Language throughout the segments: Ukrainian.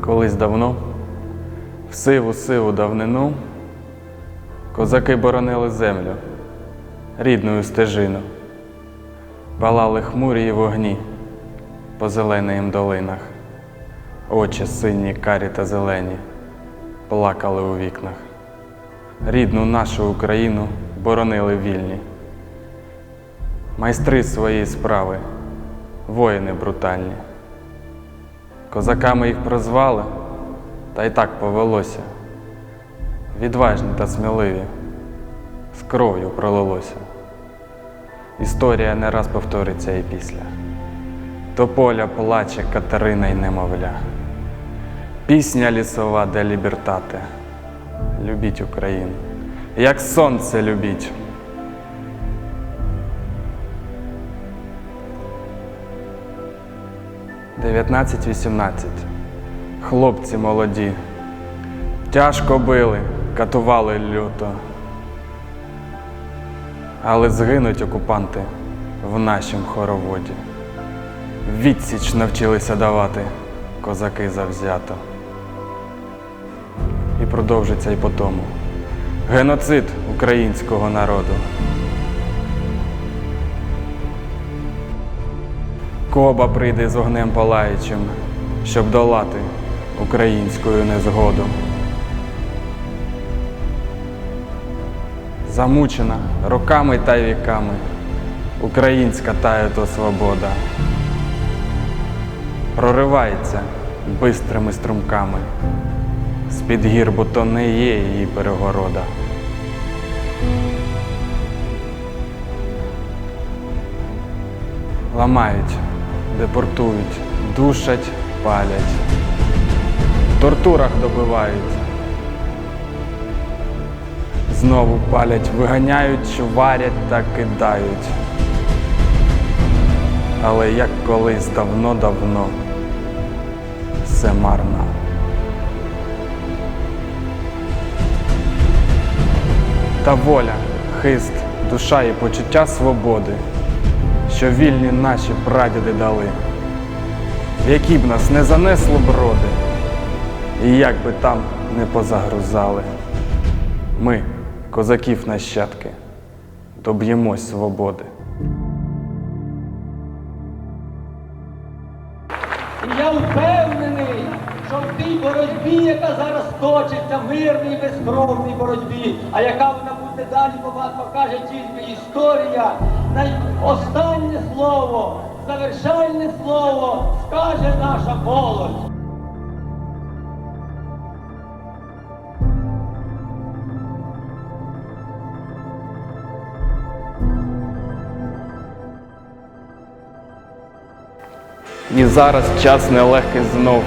Колись давно, в сиву сиву давнину, козаки боронили землю, рідною стежину, палали хмурі й вогні по зеленим долинах, очі сині, карі та зелені, плакали у вікнах. Рідну нашу Україну боронили вільні. Майстри своєї справи, воїни брутальні. Козаками їх прозвали, та й так повелося. Відважні та сміливі, з кров'ю пролилося. Історія не раз повториться і після. До поля плаче Катерина й немовля. Пісня лісова де лібертате. Любіть Україну, як сонце любіть. Дев'ятнадцять-вісімнадцять. Хлопці молоді. Тяжко били, катували люто. Але згинуть окупанти в нашім хороводі. Відсіч навчилися давати козаки завзято. І продовжиться й по тому. Геноцид українського народу. Коба прийде з огнем палаючим, щоб долати українську незгоду. Замучена роками та віками, українська тає то свобода. Проривається бистрими струмками, з-під гір, бо то не є її перегорода. Ламають, депортують, душать, палять, в тортурах добивають. Знову палять, виганяють, варять та кидають. Але як колись давно-давно все марно. Та воля, хист, душа і почуття свободи, що вільні наші прадіди дали, які б нас не занесло броди, і як би там не позагрузали. Ми, козаків нащадки, доб'ємось свободи. Я впевнений, що в тій боротьбі, яка зараз точиться, мирній безкровній боротьбі, а яка вона далі, бо- покаже тільки історія, останнє слово, завершальне слово скаже наша молодь. І зараз час нелегкий знов.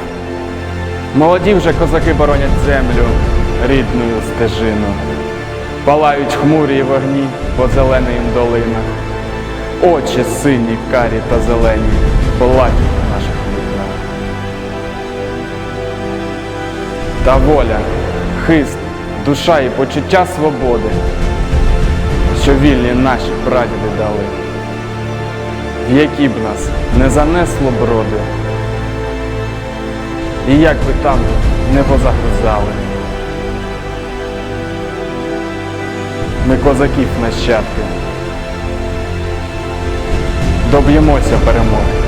Молоді вже козаки боронять землю, рідною стежину. Палають хмурі вогні по зеленим долинах. Очі сині, карі та зелені, платять на наших вікнах. Та воля, хист, душа і почуття свободи, що вільні наші прадіди дали в які б нас не занесло броди, і як би там не позагрузали. Ми козаків нащадки. Доб'ємося перемоги.